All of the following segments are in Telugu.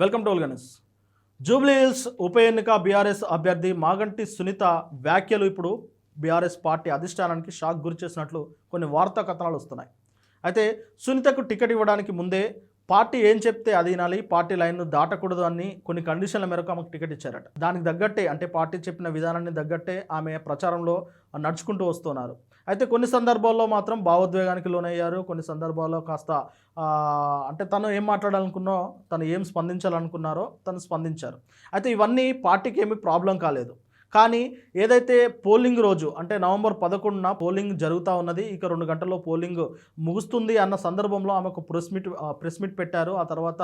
వెల్కమ్ టు గణేష్ జూబ్లీహిల్స్ ఉప ఎన్నిక బీఆర్ఎస్ అభ్యర్థి మాగంటి సునీత వ్యాఖ్యలు ఇప్పుడు బీఆర్ఎస్ పార్టీ అధిష్టానానికి షాక్ గురి చేసినట్లు కొన్ని వార్తా కథనాలు వస్తున్నాయి. అయితే సునీతకు టికెట్ ఇవ్వడానికి ముందే పార్టీ ఏం చెప్తే అది వినాలి పార్టీ లైన్ను దాటకూడదు అని కొన్ని కండిషన్ల మేరకు ఆమెకు టికెట్ ఇచ్చారట. దానికి తగ్గట్టే అంటే పార్టీ చెప్పిన విధానాన్ని తగ్గట్టే ఆమె ప్రచారంలో నడుచుకుంటూ వస్తున్నారు. అయితే కొన్ని సందర్భాల్లో మాత్రం భావోద్వేగానికి లోనయ్యారు. కొన్ని సందర్భాల్లో కాస్త అంటే తను ఏం మాట్లాడాలనుకున్నో తను ఏం స్పందించాలనుకున్నారో తను స్పందించారు. అయితే ఇవన్నీ పార్టీకి ఏమీ ప్రాబ్లం కాలేదు. కానీ ఏదైతే పోలింగ్ రోజు అంటే నవంబర్ పదకొండున పోలింగ్ జరుగుతూ ఉన్నది ఇక రెండు గంటల్లో పోలింగ్ ముగుస్తుంది అన్న సందర్భంలో ఆమెకు ప్రెస్ మీట్ ప్రెస్ మీట్ పెట్టారు. ఆ తర్వాత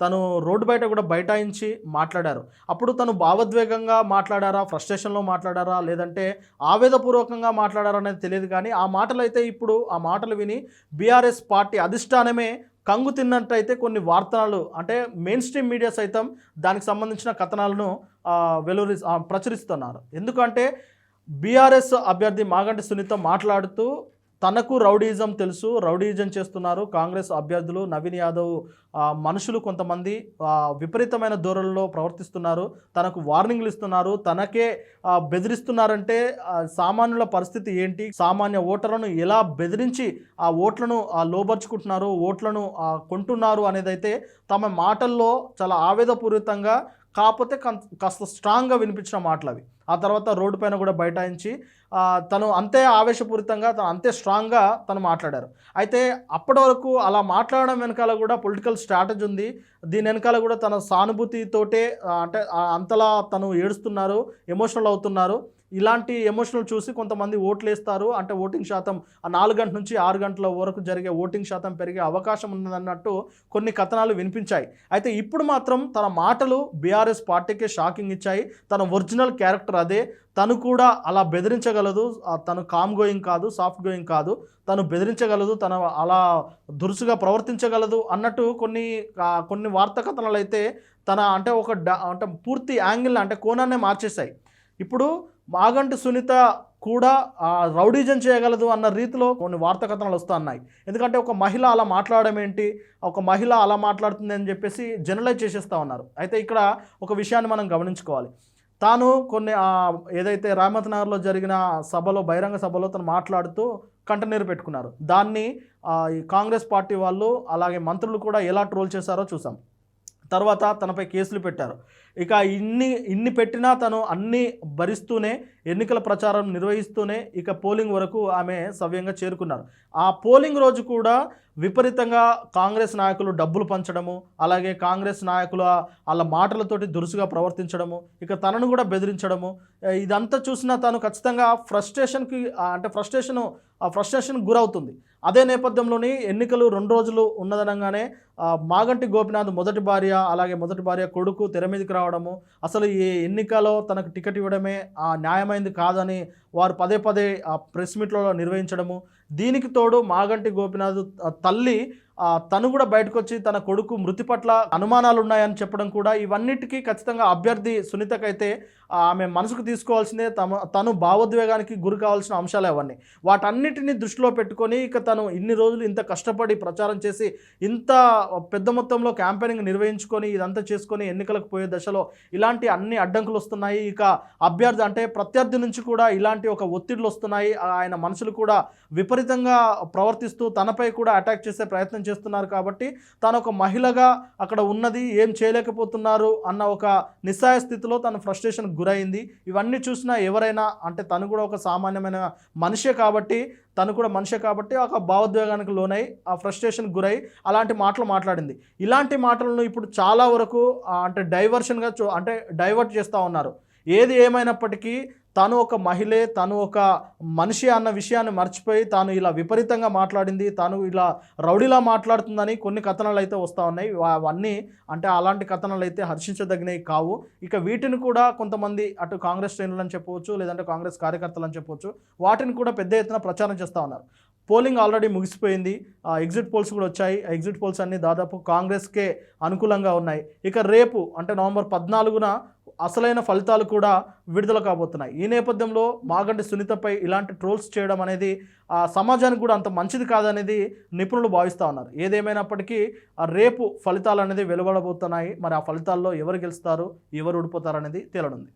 తను రోడ్డు బయట కూడా బైఠాయించి మాట్లాడారు. అప్పుడు తను భావోద్వేగంగా మాట్లాడారా ఫ్రస్ట్రేషన్లో మాట్లాడారా లేదంటే ఆవేదపూర్వకంగా మాట్లాడారా అనేది తెలియదు కానీ ఆ మాటలు అయితే ఇప్పుడు ఆ మాటలు విని బీఆర్ఎస్ పార్టీ అధిష్టానమే కంగు తిన్నట్టయితే కొన్ని వార్తలు అంటే మెయిన్ స్ట్రీమ్ మీడియా సైతం దానికి సంబంధించిన కథనాలను వెలువరి ప్రచురిస్తున్నారు. ఎందుకంటే బీఆర్ఎస్ అభ్యర్థి మాగంటి సునీత మాట్లాడుతూ తనకు రౌడీజం తెలుసు రౌడీజం చేస్తున్నారు. కాంగ్రెస్ అభ్యర్థులు నవీన్ యాదవ్ మనుషులు కొంతమంది విపరీతమైన ధోరణిలో ప్రవర్తిస్తున్నారు. తనకు వార్నింగ్లు ఇస్తున్నారు. తనకే బెదిరిస్తున్నారంటే సామాన్యుల పరిస్థితి ఏంటి? సామాన్య ఓటర్లను ఎలా బెదిరించి ఆ ఓట్లను లోబర్చుకుంటున్నారు ఓట్లను కొంటున్నారు అనేదైతే తమ మాటల్లో చాలా ఆవేదపూరితంగా కాకపోతే కాస్త స్ట్రాంగ్గా వినిపించిన మాటలు అవి. ఆ తర్వాత రోడ్డు పైన కూడా బైఠాయించి తను అంతే ఆవేశపూరితంగా తను అంతే స్ట్రాంగ్గా తను మాట్లాడారు. అయితే అప్పటి వరకు అలా మాట్లాడడం వెనకాల కూడా పొలిటికల్ స్ట్రాటజీ ఉంది. దీని వెనకాల కూడా తన సానుభూతితోటే అంటే అంతలా తను ఏడుస్తున్నారు ఎమోషనల్ అవుతున్నారు. ఇలాంటి ఎమోషనల్ చూసి కొంతమంది ఓట్లు వేస్తారు. అంటే ఓటింగ్ శాతం ఆ నాలుగు గంటల నుంచి ఆరు గంటల వరకు జరిగే ఓటింగ్ శాతం పెరిగే అవకాశం ఉన్నదన్నట్టు కొన్ని కథనాలు వినిపించాయి. అయితే ఇప్పుడు మాత్రం తన మాటలు బీఆర్ఎస్ పార్టీకే షాకింగ్ ఇచ్చాయి. తన ఒరిజినల్ క్యారెక్టర్ అదే. తను కూడా అలా బెదిరించగలదు. తను కామ్ గోయింగ్ కాదు సాఫ్ట్ గోయింగ్ కాదు. తను బెదిరించగలదు తను అలా దురుసుగా ప్రవర్తించగలదు అన్నట్టు కొన్ని కొన్ని వార్తా కథనాలు అయితే తన అంటే ఒక డ- అంటే పూర్తి యాంగిల్ అంటే కోణాన్నే మార్చేశాయి. ఇప్పుడు మాగంటి సునీత కూడా రౌడీజం చేయగలదు అన్న రీతిలో కొన్ని వార్తా కథనాలు వస్తూ ఉన్నాయి. ఎందుకంటే ఒక మహిళ అలా మాట్లాడడం ఏంటి? ఒక మహిళ అలా మాట్లాడుతుంది అని చెప్పేసి జనరలైజ్ చేసేస్తూ ఉన్నారు. అయితే ఇక్కడ ఒక విషయాన్ని మనం గమనించుకోవాలి. తాను కొన్ని ఏదైతే రామత్ నగర్లో జరిగిన సభలో బహిరంగ సభలో తను మాట్లాడుతూ కంటనీరు పెట్టుకున్నారు. దాన్ని ఈ కాంగ్రెస్ పార్టీ వాళ్ళు అలాగే మంత్రులు కూడా ఎలా ట్రోల్ చేశారో చూసాం తర్వాత తనపై కేసులు పెట్టారు. ఇక ఇన్ని ఇన్ని పెట్టినా తను అన్ని భరిస్తూనే ఎన్నికల ప్రచారం నిర్వహిస్తూనే ఇక పోలింగ్ వరకు ఆమె సవ్యంగా చేరుకున్నారు. ఆ పోలింగ్ రోజు కూడా విపరీతంగా కాంగ్రెస్ నాయకులు డబ్బులు పంచడము అలాగే కాంగ్రెస్ నాయకులు వాళ్ళ మాటలతోటి దురుసుగా ప్రవర్తించడము ఇక తనను కూడా బెదిరించడము ఇదంతా చూసినా తను ఖచ్చితంగా ఫ్రస్ట్రేషన్కి అంటే ఫ్రస్ట్రేషన్ ఆ ఫ్రస్ట్రేషన్ గురవుతుంది. అదే నేపథ్యంలోని ఎన్నికలు రెండు రోజులు ఉన్నదనగానే మాగంటి గోపినాథ్ మొదటి భార్య అలాగే మొదటి భార్య కొడుకు తెర మీదకి రావడము. అసలు ఈ ఎన్నికలో తనకు టికెట్ ఇవ్వడమే ఆ, న్యాయమైంది కాదని వారు పదే పదే ఆ ప్రెస్ మీట్లో నిర్వహించడము. దీనికి తోడు మాగంటి గోపినాథ్ తల్లి తను కూడా బయటకు వచ్చి తన కొడుకు మృతి పట్ల అనుమానాలు ఉన్నాయని చెప్పడం కూడా ఇవన్నిటికీ ఖచ్చితంగా అభ్యర్థి సునీతకైతే ఆమె మనసుకు తీసుకోవాల్సిందే. తమ తను భావోద్వేగానికి గురి కావాల్సిన అంశాలు అవన్నీ. వాటన్నిటిని దృష్టిలో పెట్టుకొని ఇక తను ఇన్ని రోజులు ఇంత కష్టపడి ప్రచారం చేసి ఇంత పెద్ద మొత్తంలో క్యాంపెయినింగ్ నిర్వహించుకొని ఇదంతా చేసుకొని ఎన్నికలకు పోయే దశలో ఇలాంటి అన్ని అడ్డంకులు వస్తున్నాయి. ఇక అభ్యర్థి అంటే ప్రత్యర్థి నుంచి కూడా ఇలాంటి ఒక ఒత్తిడులు వస్తున్నాయి. ఆయన మనుషులు కూడా విపరీతంగా ప్రవర్తిస్తూ తనపై కూడా అటాక్ చేసే ప్రయత్నం చేస్తున్నారు కాబట్టి తాను ఒక మహిళగా అక్కడ ఉన్నది ఏం చేయలేకపోతున్నారు అన్న ఒక నిస్సాయ స్థితిలో తను ఫ్రస్ట్రేషన్ గురైంది. ఇవన్నీ చూసినా ఎవరైనా అంటే తను కూడా ఒక సామాన్యమైన మనిషే కాబట్టి తను కూడా మనిషే కాబట్టి ఒక భావోద్వేగానికి లోనై ఆ ఫ్రస్ట్రేషన్ గురై అలాంటి మాటలు మాట్లాడింది. ఇలాంటి మాటలను ఇప్పుడు చాలా వరకు అంటే డైవర్షన్గా చూ అంటే డైవర్ట్ చేస్తూ ఉన్నారు. ఏది ఏమైనప్పటికీ తను ఒక మహిళే తను ఒక మనిషి అన్న విషయాన్ని మర్చిపోయి తాను ఇలా విపరీతంగా మాట్లాడింది తాను ఇలా రౌడీలా మాట్లాడుతుందని కొన్ని కథనాలు అయితే వస్తూ ఉన్నాయి. అవన్నీ అంటే అలాంటి కథనాలు అయితే హర్షించదగినవి కావు. ఇక వీటిని కూడా కొంతమంది అటు కాంగ్రెస్ శ్రేణులు అని చెప్పవచ్చు లేదంటే కాంగ్రెస్ కార్యకర్తలు అని చెప్పవచ్చు వాటిని కూడా పెద్ద ఎత్తున ప్రచారం చేస్తూ ఉన్నారు. పోలింగ్ ఆల్రెడీ ముగిసిపోయింది. ఆ ఎగ్జిట్ పోల్స్ కూడా వచ్చాయి. ఆ ఎగ్జిట్ పోల్స్ అన్నీ దాదాపు కాంగ్రెస్కే అనుకూలంగా ఉన్నాయి. ఇక రేపు అంటే నవంబర్ పద్నాలుగున అసలైన ఫలితాలు కూడా విడుదల కాబోతున్నాయి. ఈ నేపథ్యంలో మాగంటి సునీతపై ఇలాంటి ట్రోల్స్ చేయడం అనేది ఆ సమాజానికి కూడా అంత మంచిది కాదనేది నిపుణులు భావిస్తూ ఉన్నారు. ఏదేమైనప్పటికీ ఆ రేపు ఫలితాలు అనేది వెలువడబోతున్నాయి. మరి ఆ ఫలితాల్లో ఎవరు గెలుస్తారు ఎవరు ఓడిపోతారు అనేది తేలనుంది.